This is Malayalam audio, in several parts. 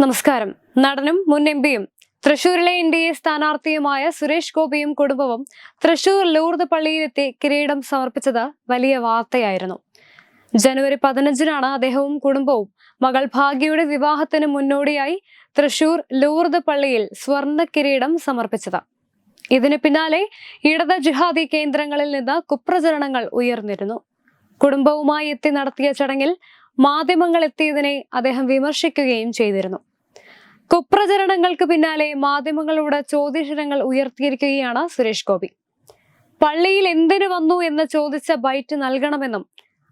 നമസ്കാരം. നടനും മുൻ എം പിയും തൃശൂരിലെ എൻ ഡി എ സ്ഥാനാർത്ഥിയുമായ സുരേഷ് ഗോപിയും കുടുംബവും തൃശൂർ ലൂർദ് പള്ളിയിലെത്തി കിരീടം സമർപ്പിച്ചത് വലിയ വാർത്തയായിരുന്നു. ജനുവരി പതിനഞ്ചിനാണ് അദ്ദേഹവും കുടുംബവും മകൾ ഭാഗ്യയുടെ വിവാഹത്തിന് മുന്നോടിയായി തൃശൂർ ലൂർദ് പള്ളിയിൽ സ്വർണ കിരീടം സമർപ്പിച്ചത്. ഇതിന് പിന്നാലെ ഇടത് ജിഹാദി കേന്ദ്രങ്ങളിൽ നിന്ന് കുപ്രചരണങ്ങൾ ഉയർന്നിരുന്നു. കുടുംബവുമായി എത്തി നടത്തിയ ചടങ്ങിൽ മാധ്യമങ്ങൾ എത്തിയതിനെ അദ്ദേഹം വിമർശിക്കുകയും ചെയ്തിരുന്നു. കുപ്രചരണങ്ങൾക്ക് പിന്നാലെ മാധ്യമങ്ങളോട് ചോദ്യശരങ്ങൾ ഉയർത്തിയിരിക്കുകയാണ് സുരേഷ് ഗോപി. പള്ളിയിൽ എന്തിനു വന്നു എന്ന് ചോദിച്ച ബൈറ്റ് നൽകണമെന്നും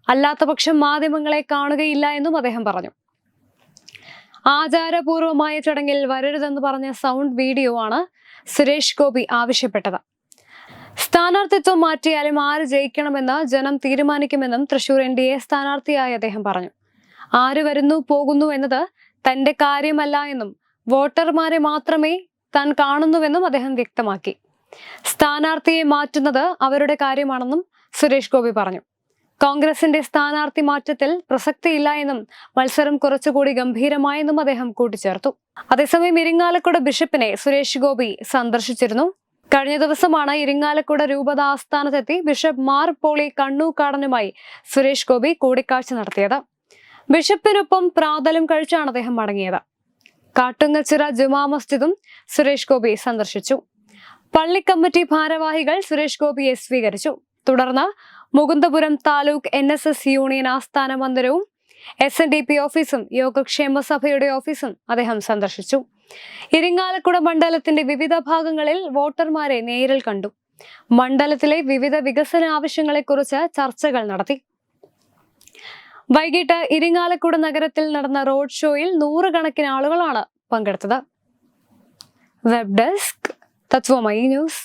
അല്ലാത്തപക്ഷം മാധ്യമങ്ങളെ കാണുകയില്ല എന്നും അദ്ദേഹം പറഞ്ഞു. ആചാരപൂർവമായ ചടങ്ങിൽ വരരുതെന്ന് പറഞ്ഞ സൗണ്ട് വീഡിയോ ആണ് സുരേഷ് ഗോപി ആവശ്യപ്പെട്ടത്. സ്ഥാനാർത്ഥിത്വം മാറ്റിയാലും ആര് ജയിക്കണമെന്ന് ജനം തീരുമാനിക്കുമെന്നും തൃശൂർ എൻ ഡി എ സ്ഥാനാർത്ഥിയായി അദ്ദേഹം പറഞ്ഞു. ആര് വരുന്നു പോകുന്നു എന്നത് തന്റെ കാര്യമല്ല എന്നും വോട്ടർമാരെ മാത്രമേ താൻ കാണുന്നുവെന്നും അദ്ദേഹം വ്യക്തമാക്കി. സ്ഥാനാർത്ഥിയെ മാറ്റുന്നത് അവരുടെ കാര്യമാണെന്നും സുരേഷ് ഗോപി പറഞ്ഞു. കോൺഗ്രസിന്റെ സ്ഥാനാർത്ഥി മാറ്റത്തിൽ പ്രസക്തിയില്ല എന്നും മത്സരം കുറച്ചുകൂടി ഗംഭീരമായെന്നും അദ്ദേഹം കൂട്ടിച്ചേർത്തു. അതേസമയം ഇരിങ്ങാലക്കുട ബിഷപ്പിനെ സുരേഷ് ഗോപി സന്ദർശിച്ചിരുന്നു. കഴിഞ്ഞ ദിവസമാണ് ഇരിങ്ങാലക്കുട രൂപത ആസ്ഥാനത്തെത്തി ബിഷപ്പ് മാർ പോളി കണ്ണൂക്കാടനുമായി സുരേഷ് ഗോപി കൂടിക്കാഴ്ച നടത്തിയത്. ബിഷപ്പിനൊപ്പം പ്രാതലും കഴിച്ചാണ് അദ്ദേഹം മടങ്ങിയത്. കാട്ടുങ്ങച്ചിറ ജുമാ മസ്ജിദും സുരേഷ് ഗോപി സന്ദർശിച്ചു. പള്ളി കമ്മിറ്റി ഭാരവാഹികൾ സുരേഷ് ഗോപിയെ സ്വീകരിച്ചു. തുടർന്ന് Mukundapuram taluk N S S union ആസ്ഥാന മന്ദിരവും എസ് എൻ ഡി പി ഓഫീസും യോഗക്ഷേമ സഭയുടെ ഓഫീസും അദ്ദേഹം സന്ദർശിച്ചു. ഇരിങ്ങാലക്കുട മണ്ഡലത്തിന്റെ വിവിധ ഭാഗങ്ങളിൽ വോട്ടർമാരെ നേരിൽ കണ്ടു. മണ്ഡലത്തിലെ വിവിധ വികസന ആവശ്യങ്ങളെക്കുറിച്ച് ചർച്ചകൾ നടത്തി. വൈകിട്ട് ഇരിങ്ങാലക്കുട നഗരത്തിൽ നടന്ന റോഡ് ഷോയിൽ നൂറുകണക്കിന് ആളുകളാണ് പങ്കെടുത്തത്. Web desk Tattvamayi news.